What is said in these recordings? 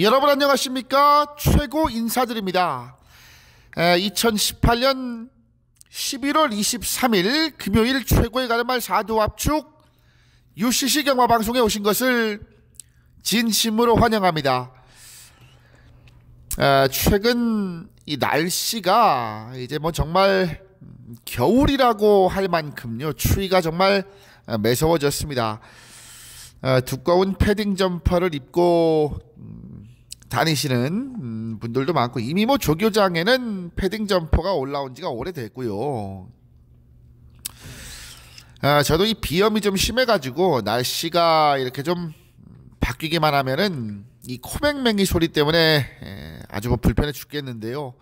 여러분 안녕하십니까? 최고 인사드립니다. 2018년 11월 23일 금요일 최고의 가는 말 4두 압축 UCC 경마 방송에 오신 것을 진심으로 환영합니다. 최근 이 날씨가 이제 뭐 정말 겨울이라고 할 만큼요 추위가 정말 매서워졌습니다. 두꺼운 패딩 점퍼를 입고 다니시는 음, 분들도 많고 이미 뭐 조교장에는 패딩 점퍼가 올라온 지가 오래됐고요. 아, 저도 이 비염이 좀 심해가지고 날씨가 이렇게 좀 바뀌기만 하면은 이 코맹맹이 소리 때문에 아주 뭐 불편해 죽겠는데요.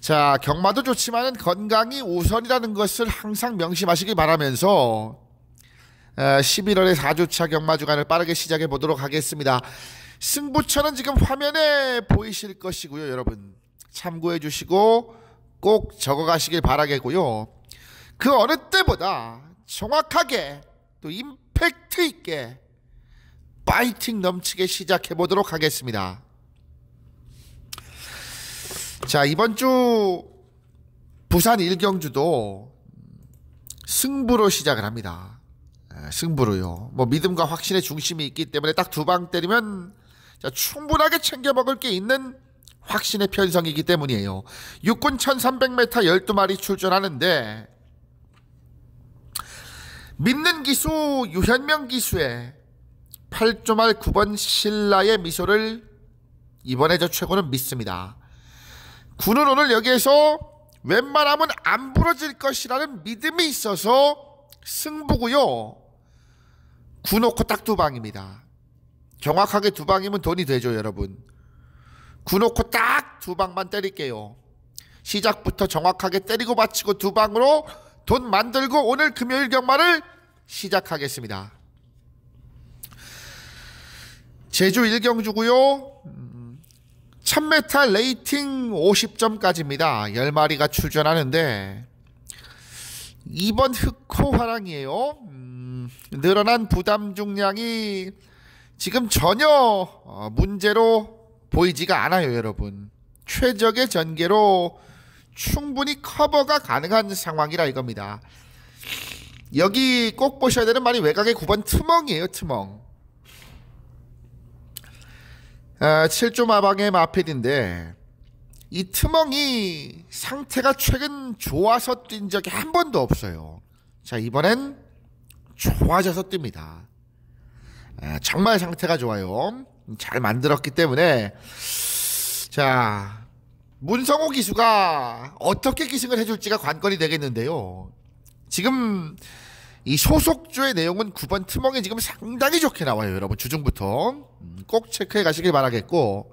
자, 경마도 좋지만은 건강이 우선이라는 것을 항상 명심하시기 바라면서 11월의 4주차 경마 주간을 빠르게 시작해 보도록 하겠습니다. 승부처는 지금 화면에 보이실 것이고요, 여러분. 참고해 주시고 꼭 적어 가시길 바라겠고요. 그 어느 때보다 정확하게 또 임팩트 있게 파이팅 넘치게 시작해 보도록 하겠습니다. 자, 이번 주 부산 일경주도 승부로 시작을 합니다. 승부로요. 뭐 믿음과 확신의 중심이 있기 때문에 딱 두 방 때리면 자, 충분하게 챙겨 먹을 게 있는 확신의 편성이기 때문이에요. 육군 1300m 12마리 출전하는데 믿는 기수 유현명 기수의 8조말 9번 신라의 미소를 이번에 저 최고는 믿습니다. 군은 오늘 여기에서 웬만하면 안 부러질 것이라는 믿음이 있어서 승부고요. 구놓고 딱 두 방입니다. 정확하게 두 방이면 돈이 되죠, 여러분. 구놓고 딱 두 방만 때릴게요. 시작부터 정확하게 때리고 마치고 두 방으로 돈 만들고 오늘 금요일 경마를 시작하겠습니다. 제주 일경주고요. 1000m 레이팅 50점까지입니다. 10마리가 출전하는데 이번 흑호 화랑이에요. 음, 늘어난 부담 중량이 지금 전혀 어, 문제로 보이지가 않아요, 여러분. 최적의 전개로 충분히 커버가 가능한 상황이라 이겁니다. 여기 꼭 보셔야 되는 말이 외곽의 9번 트멍이에요, 트멍. 아, 7조 마방의 마필인데 이 트멍이 상태가 최근 좋아서 뛴 적이 한 번도 없어요. 자, 이번엔 좋아져서 뜁니다. 아, 정말 상태가 좋아요. 잘 만들었기 때문에 자 문성호 기수가 어떻게 기승을 해줄지가 관건이 되겠는데요. 지금 이 소속주의 내용은 9번 트멍에 지금 상당히 좋게 나와요, 여러분. 주중부터 음, 꼭 체크해 가시길 바라겠고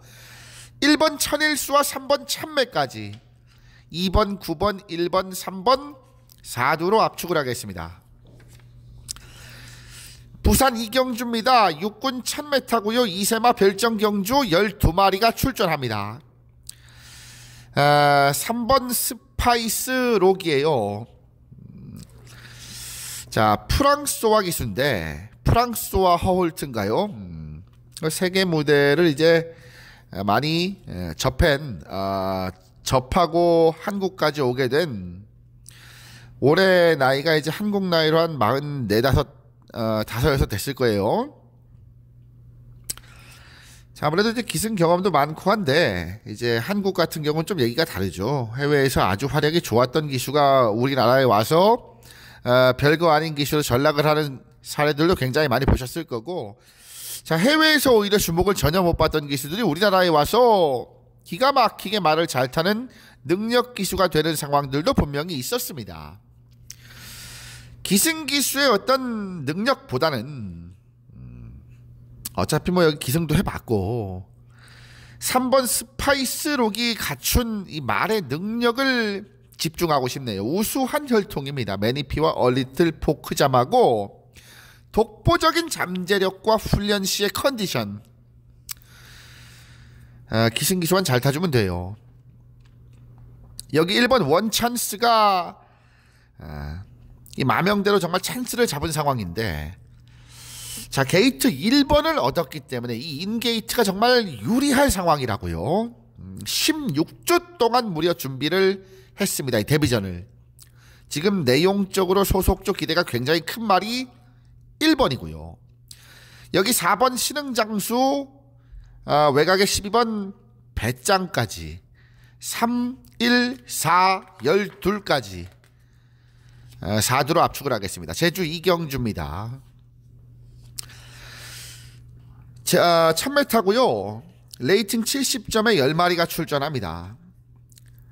1번 천일수와 3번 참매까지 2번, 9번, 1번, 3번 4두로 압축을 하겠습니다. 부산 이경주입니다. 육군 1000m고요. 이세마 별정 경주 12마리가 출전합니다. 아, 3번 스파이스 록이에요. 자, 프랑스와 기수인데 프랑스와 허홀트인가요? 음, 세계 무대를 이제 많이 접한 어, 접하고 한국까지 오게 된 올해 나이가 이제 한국 나이로 한 44, 5 어, 다섯 여섯 됐을 거예요. 자, 아무래도 이제 기승 경험도 많고 한데 이제 한국 같은 경우는 좀 얘기가 다르죠. 해외에서 아주 활약이 좋았던 기수가 우리나라에 와서 어, 별거 아닌 기수로 전락을 하는 사례들도 굉장히 많이 보셨을 거고 자, 해외에서 오히려 주목을 전혀 못 받던 기수들이 우리나라에 와서 기가 막히게 말을 잘 타는 능력 기수가 되는 상황들도 분명히 있었습니다. 기승기수의 어떤 능력보다는 음, 어차피 뭐 여기 기승도 해봤고 3번 스파이스 록이 갖춘 이 말의 능력을 집중하고 싶네요. 우수한 혈통입니다. 매니피와 얼리틀 포크잠하고 독보적인 잠재력과 훈련 시의 컨디션. 아, 기승기수만 잘 타주면 돼요. 여기 1번 원찬스가 아, 이 마명대로 정말 찬스를 잡은 상황인데 자, 게이트 1번을 얻었기 때문에 이 인게이트가 정말 유리할 상황이라고요. 16주 음, 동안 무려 준비를 했습니다. 이 데뷔전을. 지금 내용적으로 소속 쪽 기대가 굉장히 큰 말이 1번이고요. 여기 4번 신흥장수 어, 외곽의 12번 배짱까지 3, 1, 4, 12까지 4두로 압축을 하겠습니다. 제주 이경주입니다. 자, 1000m고요. 레이팅 70점에 10마리가 출전합니다.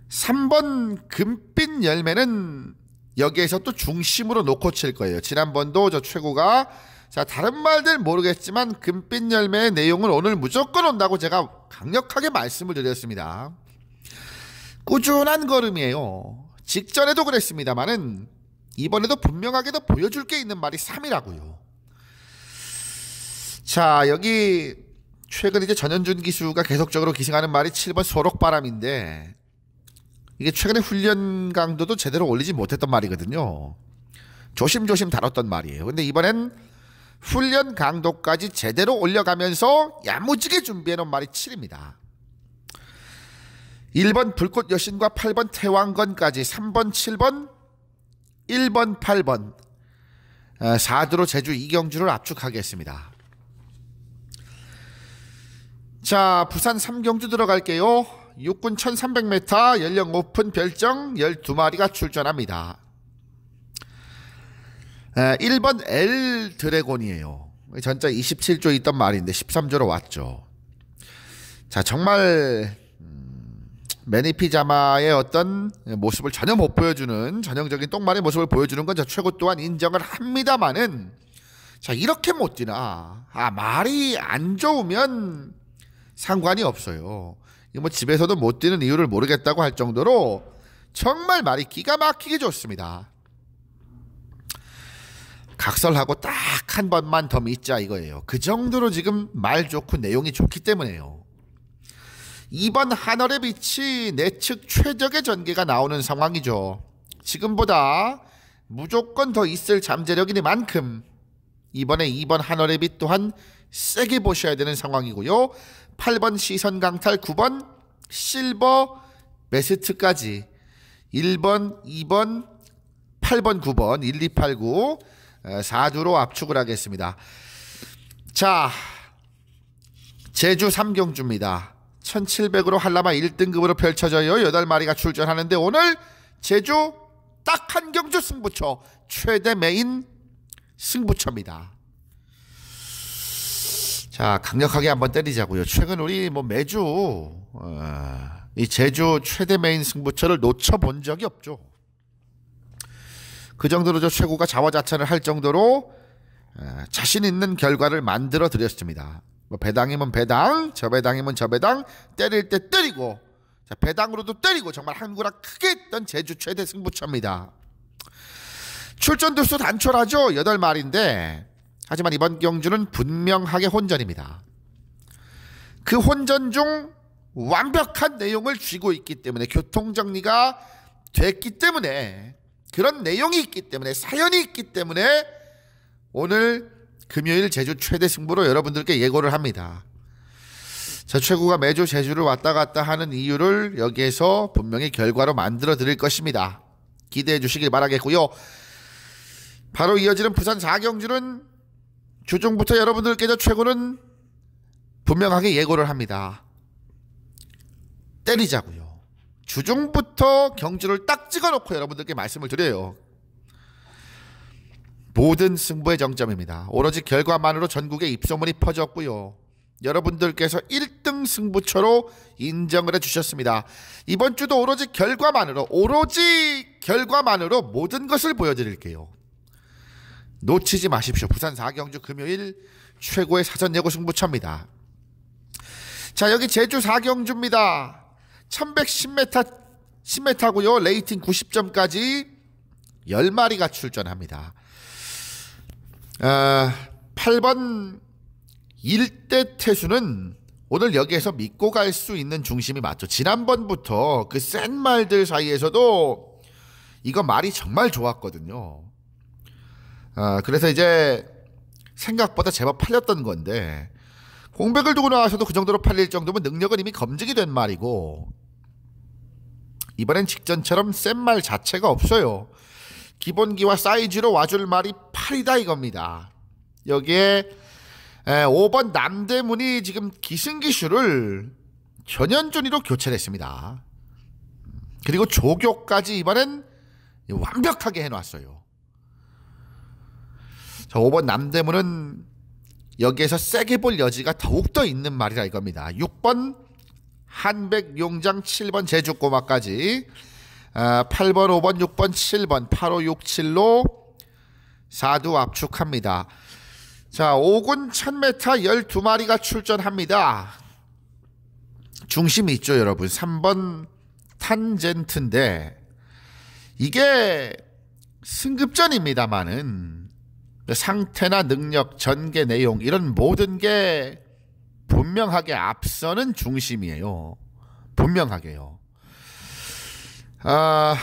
3번 금빛 열매는 여기에서 또 중심으로 놓고 칠 거예요. 지난번도 저 최고가 자 다른 말들 모르겠지만 금빛 열매의 내용은 오늘 무조건 온다고 제가 강력하게 말씀을 드렸습니다. 꾸준한 걸음이에요. 직전에도 그랬습니다만은 이번에도 분명하게도 보여줄 게 있는 말이 3이라고요. 자 여기 최근 이제 전현준 기수가 계속적으로 기승하는 말이 7번 소록바람인데 이게 최근에 훈련 강도도 제대로 올리지 못했던 말이거든요. 조심조심 다뤘던 말이에요. 근데 이번엔 훈련 강도까지 제대로 올려가면서 야무지게 준비해놓은 말이 7입니다. 1번 불꽃 여신과 8번 태왕건까지 3번 7번 1번 8번 4두로 제주 이경주를 압축하겠습니다. 자 부산 삼경주 들어갈게요. 육군 1300m 연령 오픈 별정 12마리가 출전합니다. 1번 L 드래곤이에요. 전자 27조 있던 말인데 13조로 왔죠. 자, 정말 음, 매니피자마의 어떤 모습을 전혀 못 보여주는 전형적인 똥말의 모습을 보여주는 건 저 최고 또한 인정을 합니다만은 자 이렇게 못 뛰나 아 말이 안 좋으면 상관이 없어요. 뭐 집에서도 못 뛰는 이유를 모르겠다고 할 정도로 정말 말이 기가 막히게 좋습니다. 각설하고 딱 한 번만 더 믿자 이거예요. 그 정도로 지금 말 좋고 내용이 좋기 때문에요. 이번 한월의 빛이 내측 최적의 전개가 나오는 상황이죠. 지금보다 무조건 더 있을 잠재력이니만큼 이번에 2번 한월의 빛 또한 세게 보셔야 되는 상황이고요. 8번 시선 강탈 9번 실버 베스트까지 1번, 2번, 8번, 9번 1, 2, 8, 9 4주로 압축을 하겠습니다. 자, 제주 삼경주입니다. 1700으로 한라마 1등급으로 펼쳐져요. 8마리가 출전하는데 오늘 제주 딱 한 경주 승부처 최대 메인 승부처입니다. 자 강력하게 한번 때리자고요. 최근 우리 뭐 매주 어, 이 제주 최대 메인 승부처를 놓쳐본 적이 없죠. 그 정도로 저 최고가 자화자찬을 할 정도로 자신 있는 결과를 만들어 드렸습니다. 뭐 배당이면 배당, 저 배당이면 저 배당, 때릴 때 때리고, 자, 배당으로도 때리고 정말 한구라 크게 했던 제주 최대 승부처입니다. 출전 두수 단촐하죠. 8마리인데 하지만 이번 경주는 분명하게 혼전입니다. 그 혼전 중 완벽한 내용을 쥐고 있기 때문에 교통정리가 됐기 때문에 그런 내용이 있기 때문에 사연이 있기 때문에 오늘 금요일 제주 최대 승부로 여러분들께 예고를 합니다. 저 최고가 매주 제주를 왔다 갔다 하는 이유를 여기에서 분명히 결과로 만들어 드릴 것입니다. 기대해 주시길 바라겠고요. 바로 이어지는 부산 4경주는 주중부터 여러분들께 저 최고는 분명하게 예고를 합니다. 때리자고요. 주중부터 경주를 딱 찍어놓고 여러분들께 말씀을 드려요. 모든 승부의 정점입니다. 오로지 결과만으로 전국에 입소문이 퍼졌고요. 여러분들께서 1등 승부처로 인정을 해주셨습니다. 이번 주도 오로지 결과만으로, 오로지 결과만으로 모든 것을 보여드릴게요. 놓치지 마십시오. 부산 4경주 금요일 최고의 사전 예고 승부처입니다. 자, 여기 제주 4경주입니다. 1110m 10m고요. 레이팅 90점까지 10마리가 출전합니다. 어, 8번 일대 태수는 오늘 여기에서 믿고 갈 수 있는 중심이 맞죠. 지난번부터 그 센 말들 사이에서도 이거 말이 정말 좋았거든요. 어, 그래서 이제 생각보다 제법 팔렸던 건데 공백을 두고 나와서도 그 정도로 팔릴 정도면 능력은 이미 검증이 된 말이고 이번엔 직전처럼 센 말 자체가 없어요. 기본기와 사이즈로 와줄 말이 8이다 이겁니다. 여기에 5번 남대문이 지금 기승기슈를 전현준이로 교체를 했습니다. 그리고 조교까지 이번엔 완벽하게 해놨어요. 자, 5번 남대문은 여기에서 세게 볼 여지가 더욱더 있는 말이라 이겁니다. 6번 한백 용장 7번 제주꼬마까지 8번 5번 6번 7번 8567로 4두 압축합니다. 자 5군 1000m 12마리가 출전합니다. 중심이 있죠 여러분 3번 탄젠트인데 이게 승급전입니다만은 상태나 능력, 전개 내용 이런 모든 게 분명하게 앞서는 중심이에요. 분명하게요. 아,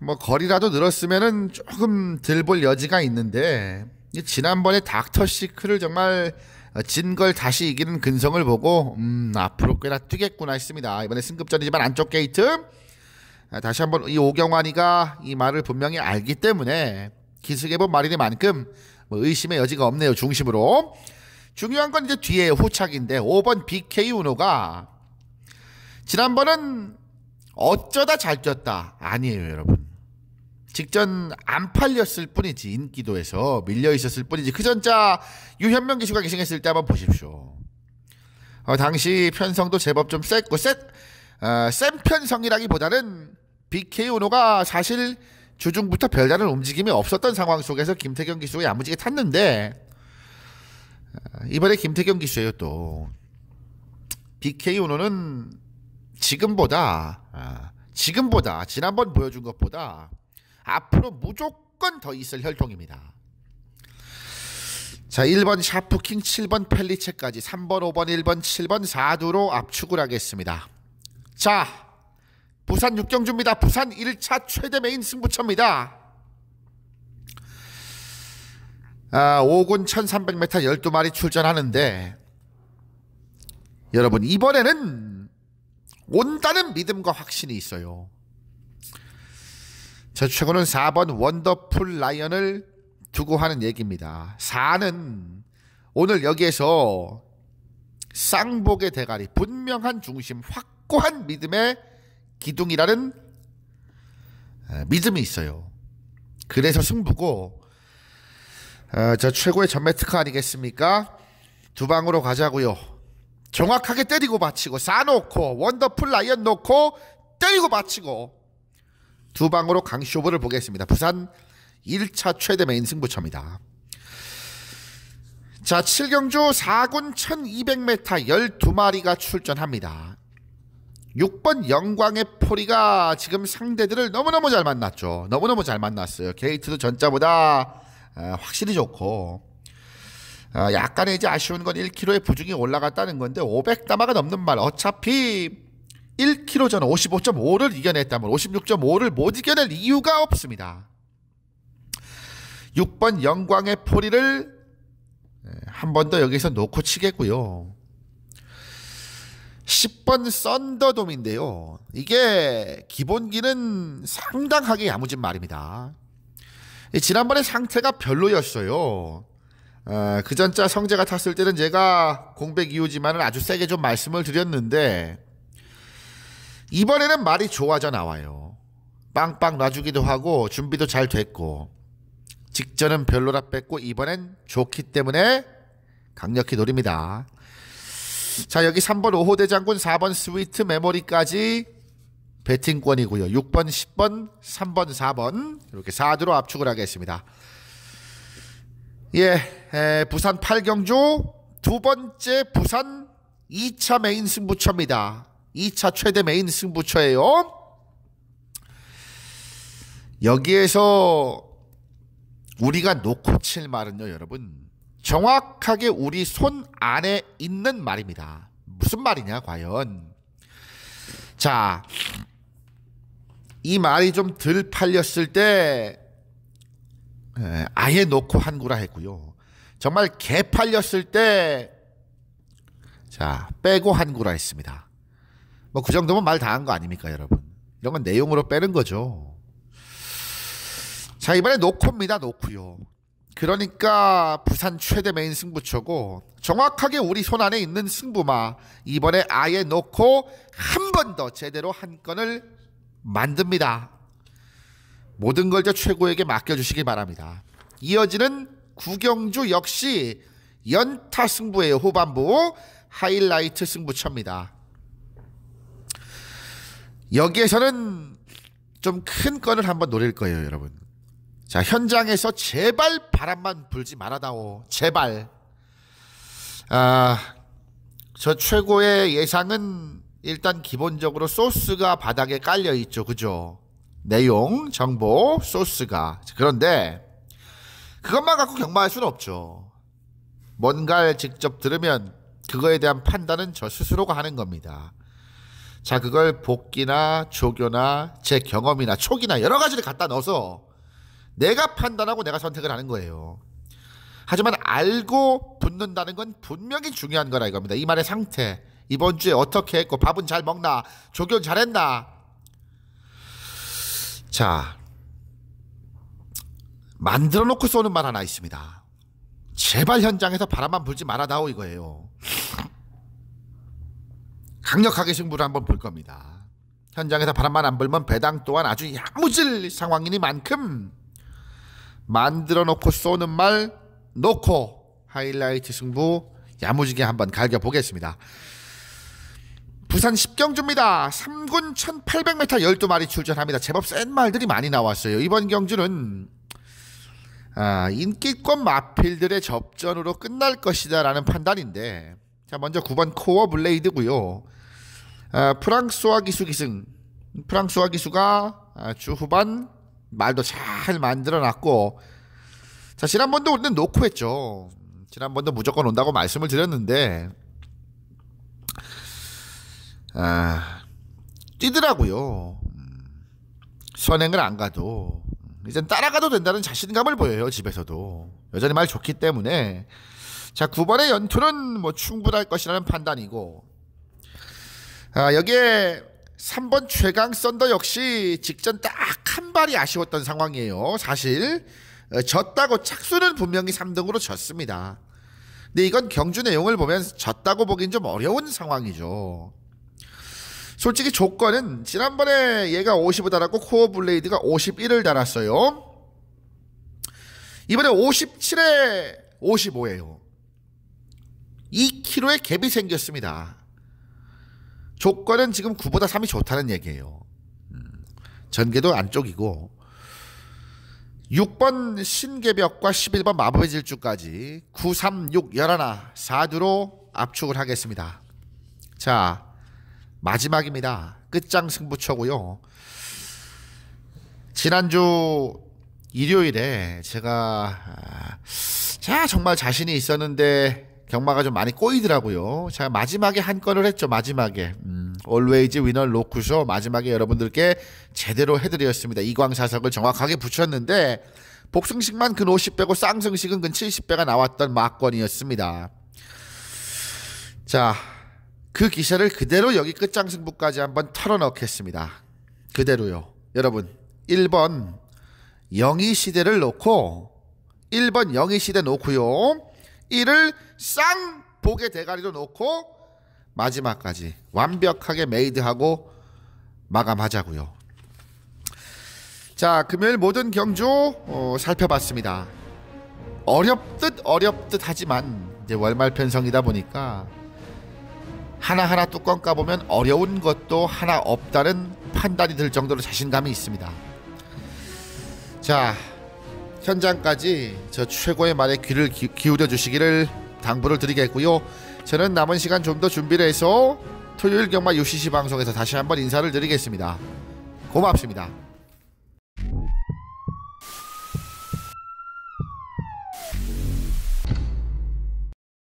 뭐 거리라도 늘었으면은 조금 들 볼 여지가 있는데 지난번에 닥터 시크를 정말 진 걸 다시 이기는 근성을 보고 음, 앞으로 꽤나 뛰겠구나 했습니다. 이번에 승급전이지만 안쪽 게이트 아, 다시 한번 이 오경환이가 이 말을 분명히 알기 때문에 기승해본 말이니만큼 뭐 의심의 여지가 없네요. 중심으로. 중요한 건 이제 뒤에 후착인데 5번 BK 운호가 지난번은 어쩌다 잘 뛰었다. 아니에요, 여러분. 직전 안 팔렸을 뿐이지 인기도에서 밀려 있었을 뿐이지 그 전자 유현명 기수가 기승했을 때 한번 보십시오. 어, 당시 편성도 제법 좀 셌고 셌, 어, 센 편성이라기보다는 BK 운호가 사실 주중부터 별다른 움직임이 없었던 상황 속에서 김태경 기수가 야무지게 탔는데 아, 이번에 김태경 기수예요 또 BK 운호는 지금보다 아, 지금보다 지난번 보여준 것보다 앞으로 무조건 더 있을 혈통입니다. 자 1번 샤프킹 7번 펠리체까지 3번 5번 1번 7번 4두로 압축을 하겠습니다. 자 부산 육경주입니다. 부산 1차 최대 메인 승부처입니다. 아, 5군 1300m 12마리 출전하는데 여러분 이번에는 온다는 믿음과 확신이 있어요. 저 최고는 4번 원더풀 라이언을 두고 하는 얘기입니다. 4는 오늘 여기에서 쌍복의 대가리 분명한 중심 확고한 믿음의 기둥이라는 믿음이 있어요. 그래서 승부고 어, 저 최고의 전매 특허 아니겠습니까? 두 방으로 가자고요. 정확하게 때리고 받치고 싸놓고 원더풀 라이언 놓고 때리고 받치고 두 방으로 강쇼부를 보겠습니다. 부산 1차 최대 메인 승부처입니다. 자, 7경주 4군 1200m 12마리가 출전합니다. 6번 영광의 포리가 지금 상대들을 너무너무 잘 만났죠. 너무너무 잘 만났어요. 게이트도 전자보다 아, 확실히 좋고 아, 약간의 이제 아쉬운 건 1kg의 부중이 올라갔다는 건데 500다마가 넘는 말 어차피 1kg 전 55.5를 이겨냈다면 56.5를 못 이겨낼 이유가 없습니다. 6번 영광의 포리를 한 번 더 여기서 놓고 치겠고요. 10번 썬더돔인데요. 이게 기본기는 상당하게 야무진 말입니다. 지난번에 상태가 별로였어요. 어, 그 전자 성재가 탔을 때는 제가 공백 이후지만은 아주 세게 좀 말씀을 드렸는데 이번에는 말이 좋아져 나와요. 빵빵 놔주기도 하고 준비도 잘 됐고 직전은 별로라 뺐고 이번엔 좋기 때문에 강력히 노립니다. 자 여기 3번 오호대 장군 4번 스위트 메모리까지 배팅권이고요. 6번 10번 3번 4번 이렇게 4두로 압축을 하겠습니다. 예 에, 부산 8경주 두 번째 부산 2차 메인 승부처입니다. 2차 최대 메인 승부처예요. 여기에서 우리가 놓고 칠 말은요 여러분 정확하게 우리 손 안에 있는 말입니다. 무슨 말이냐, 과연. 자, 이 말이 좀 덜 팔렸을 때, 아예 놓고 한구라 했고요. 정말 개 팔렸을 때 자, 빼고 한구라 했습니다. 뭐 그 정도면 말 다 한 거 아닙니까, 여러분? 이런 건 내용으로 빼는 거죠. 자, 이번에 노코입니다, 노코요. 그러니까 부산 최대 메인 승부처고 정확하게 우리 손 안에 있는 승부마 이번에 아예 놓고 한 번 더 제대로 한 건을 만듭니다. 모든 걸 저 최고에게 맡겨주시기 바랍니다. 이어지는 구경주 역시 연타 승부예요. 후반부 하이라이트 승부처입니다. 여기에서는 좀 큰 건을 한번 노릴 거예요, 여러분. 자, 현장에서 제발 바람만 불지 말아다오. 제발. 아, 저 최고의 예상은 일단 기본적으로 소스가 바닥에 깔려 있죠. 그죠? 내용, 정보, 소스가. 그런데 그것만 갖고 경마할 수는 없죠. 뭔가를 직접 들으면 그거에 대한 판단은 저 스스로가 하는 겁니다. 자, 그걸 복기나 조교나 제 경험이나 촉이나 여러 가지를 갖다 넣어서 내가 판단하고 내가 선택을 하는 거예요. 하지만 알고 붙는다는 건 분명히 중요한 거라 이겁니다. 이 말의 상태. 이번 주에 어떻게 했고 밥은 잘 먹나? 조교는 잘했나? 자, 만들어 놓고 쏘는 말 하나 있습니다. 제발 현장에서 바람만 불지 말아다오 이거예요. 강력하게 승부를 한번 볼 겁니다. 현장에서 바람만 안 불면 배당 또한 아주 야무질 상황이니만큼 만들어 놓고 쏘는 말 놓고 하이라이트 승부 야무지게 한번 갈겨 보겠습니다. 부산 10경주입니다. 3군 1800m 12마리 출전합니다. 제법 센 말들이 많이 나왔어요. 이번 경주는 아, 인기권 마필들의 접전으로 끝날 것이다 라는 판단인데 자 먼저 9번 코어 블레이드고요. 아, 프랑스와 기수 기승 프랑스와 기수가 아, 주 후반 말도 잘 만들어놨고 자 지난번도 우리는 놓고 했죠. 지난번도 무조건 온다고 말씀을 드렸는데 아, 뛰더라고요. 선행을 안 가도 이젠 따라가도 된다는 자신감을 보여요 집에서도 여전히 말 좋기 때문에 자 9번의 연투는 뭐 충분할 것이라는 판단이고 아, 여기에 3번 최강 썬더 역시 직전 딱 한 발이 아쉬웠던 상황이에요. 사실 어, 졌다고 착수는 분명히 3등으로 졌습니다. 근데 이건 경주 내용을 보면 졌다고 보긴 좀 어려운 상황이죠. 솔직히 조건은 지난번에 얘가 50을 달았고 코어 블레이드가 51을 달았어요. 이번에 57에 55예요. 2kg의 갭이 생겼습니다. 조건은 지금 9보다 3이 좋다는 얘기예요. 음, 전개도 안쪽이고 6번 신개벽과 11번 마법의 질주까지 9, 3, 6, 11, 4두로 압축을 하겠습니다. 자 마지막입니다. 끝장 승부처고요. 지난주 일요일에 제가 아, 자 정말 자신이 있었는데 경마가 좀 많이 꼬이더라고요. 자 마지막에 한 건을 했죠. 마지막에 음, Always Winner 놓고서 마지막에 여러분들께 제대로 해드렸습니다. 이광사석을 정확하게 붙였는데 복승식만 근 50 빼고 쌍승식은 근 70배가 나왔던 막건이었습니다. 자, 그 기세를 그대로 여기 끝장 승부까지 한번 털어넣겠습니다. 그대로요. 여러분, 1번 영희 시대를 놓고 1번 영희 시대 놓고요. 1을 쌍복의 대가리로 놓고 마지막까지 완벽하게 메이드하고 마감하자고요. 자, 금요일 모든 경주 어, 살펴봤습니다. 어렵듯 어렵듯 하지만 이제 월말 편성이다 보니까 하나하나 뚜껑 까보면 어려운 것도 하나 없다는 판단이 들 정도로 자신감이 있습니다. 자, 현장까지 저 최고의 말에 귀를 기, 기울여 주시기를 당부를 드리겠고요. 저는 남은 시간 좀 더 준비를 해서 토요일 경마 UCC 방송에서 다시 한번 인사를 드리겠습니다. 고맙습니다.